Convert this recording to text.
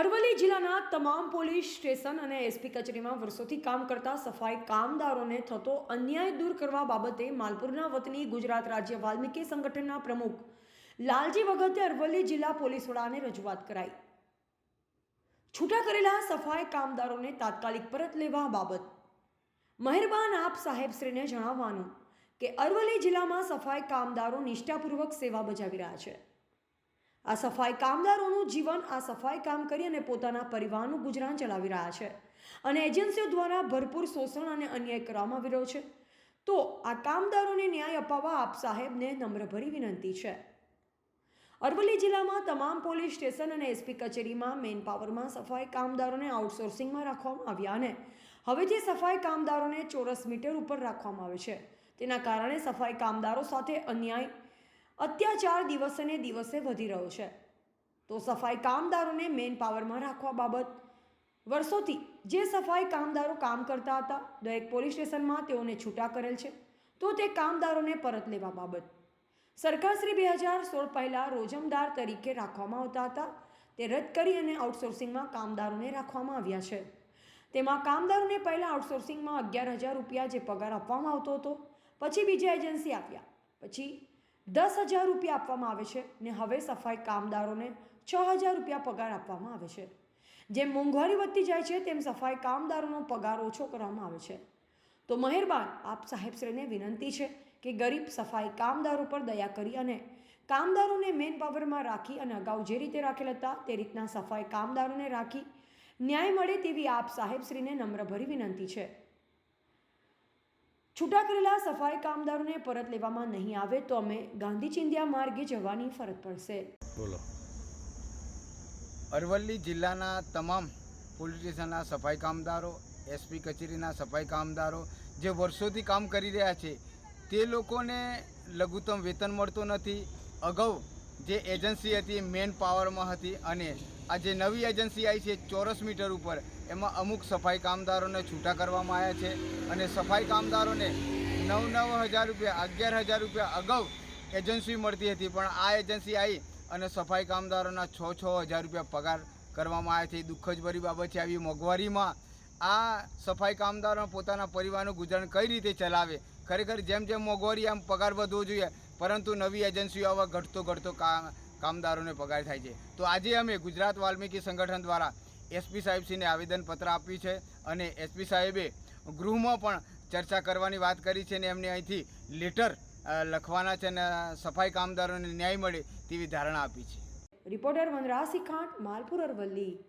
અરવલ્લી જિલ્લાના તમામ police station અને એસપી કચેરીમાં વર્ષોથી કામ કરતા સફાઈ કામદારોને થતો અન્યાય દૂર કરવા બાબતે માલપુરના વતની ગુજરાત રાજ્ય વાલ્મીકી સંગઠનના પ્રમુખ લાલજી વખતે અરવલ્લી જિલ્લા પોલીસ વડાને રજૂઆત કરાઈ. છૂટા કરેલા સફાઈ કામદારોને તાત્કાલિક પરત લેવા બાબત. મહેરબાન આપ સાહેબશ્રીને જણાવવાનું કે અરવલ્લી જિલ્લામાં સફાઈ કામદારો નિષ્ઠાપૂર્વક સેવા બજાવી રહ્યા છે. આ સફાઈ કામદારોનું જીવન, આ સફાઈ કામ કરી અને પોતાના પરિવારનું ગુજરાન ચલાવી રહ્યા છે. અને એજન્સીઓ દ્વારા ભરપૂર શોષણ અને અન્યાય કરવામાં આવી રહ્યો છે. તો આ કામદારોને ન્યાય અપાવવા આપ સાહેબને નમ્રભરી વિનંતી છે. અરવલ્લી જિલ્લામાં તમામ પોલીસ સ્ટેશન અને એસપી કચેરીમાં મેન પાવરમાં સફાઈ કામદારોને આઉટસોર્સિંગમાં રાખવામાં આવ્યા અને હવેથી સફાઈ કામદારોને ચોરસ મીટર ઉપર રાખવામાં આવે છે. તેના કારણે સફાઈ કામદારો સાથે અન્યાય અત્યાચાર દિવસે ને દિવસે વધી રહ્યો છે. તો સફાઈ કામદારોને મેન પાવરમાં રાખવા બાબત. વર્ષોથી જે સફાઈ કામદારો કામ કરતા હતા, દરેક પોલીસ સ્ટેશનમાં તેઓને છૂટા કરેલ છે. તો તે કામદારોને પરત લેવા બાબત. સરકારશ્રી બે હજાર સોળ પહેલાં રોજમદાર તરીકે રાખવામાં આવતા હતા. તે રદ કરી અને આઉટસોર્સિંગમાં કામદારોને રાખવામાં આવ્યા છે. તેમાં કામદારોને પહેલાં આઉટસોર્સિંગમાં અગિયાર હજાર રૂપિયા જે પગાર આપવામાં આવતો હતો, પછી બીજી એજન્સી આપ્યા પછી દસ હજાર રૂપિયા આપવામાં આવે છે ને હવે સફાઈ કામદારોને છ હજાર રૂપિયા પગાર આપવામાં આવે છે. જેમ મોંઘવારી વધતી જાય છે, તેમ સફાઈ કામદારોનો પગાર ઓછો કરવામાં આવે છે. તો મહેરબાન, આપ સાહેબશ્રીને વિનંતી છે કે ગરીબ સફાઈ કામદારો પર દયા કરી અને કામદારોને મેન પાવરમાં રાખી અને અગાઉ જે રીતે રાખેલ હતા, તે રીતના સફાઈ કામદારોને રાખી ન્યાય મળે તેવી આપ સાહેબશ્રીને નમ્રભરી વિનંતી છે. છૂટા કરેલા સફાઈ કામદારોને પરત લેવામાં નહીં આવે તો અમે ગાંધી ચિંધ્યા માર્ગે જવાની ફરજ પડશે. બોલો. અરવલ્લી જિલ્લાના તમામ પોલીસ સ્ટેશનના સફાઈ કામદારો, એસપી કચેરીના સફાઈ કામદારો જે વર્ષોથી કામ કરી રહ્યા છે, તે લોકોને લઘુત્તમ વેતન મળતું નથી. અગાઉ જે એજન્સી હતી, મેન પાવરમાં હતી અને આ જે નવી એજન્સી આવી છે ચોરસ મીટર ઉપર એમાં અમુક સફાઈ કામદારોને છૂટા કરવામાં આવ્યા છે અને સફાઈ કામદારોને નવ નવ હજાર રૂપિયા, અગિયાર હજાર રૂપિયા અગાઉ એજન્સી મળતી હતી. પણ આ એજન્સી આવી અને સફાઈ કામદારોના છ છ હજાર રૂપિયા પગાર કરવામાં આવ્યા છે. એ દુઃખ ભરી બાબત છે. આવી મોંઘવારીમાં આ સફાઈ કામદારો પોતાના પરિવારનું ગુજરાન કઈ રીતે ચલાવે? ખરેખર જેમ જેમ મોંઘવારી, આમ પગાર વધવો જોઈએ. પરંતુ નવી એજન્સીઓ આવા ઘટતો ઘટતો કામદારોને પગાર થાય છે. તો આજે અમે ગુજરાત વાલ્મીકી સંગઠન દ્વારા એસપી સાહેબશ્રીને આવેદનપત્ર આપ્યું છે અને એસપી સાહેબે ગૃહમાં પણ ચર્ચા કરવાની વાત કરી છે ને એમને અહીંથી લેટર લખવાના છે અને સફાઈ કામદારોને ન્યાય મળે તેવી ધારણા આપી છે. રિપોર્ટર વનરાસી ખાંટ, માલપુર અરવલ્લી.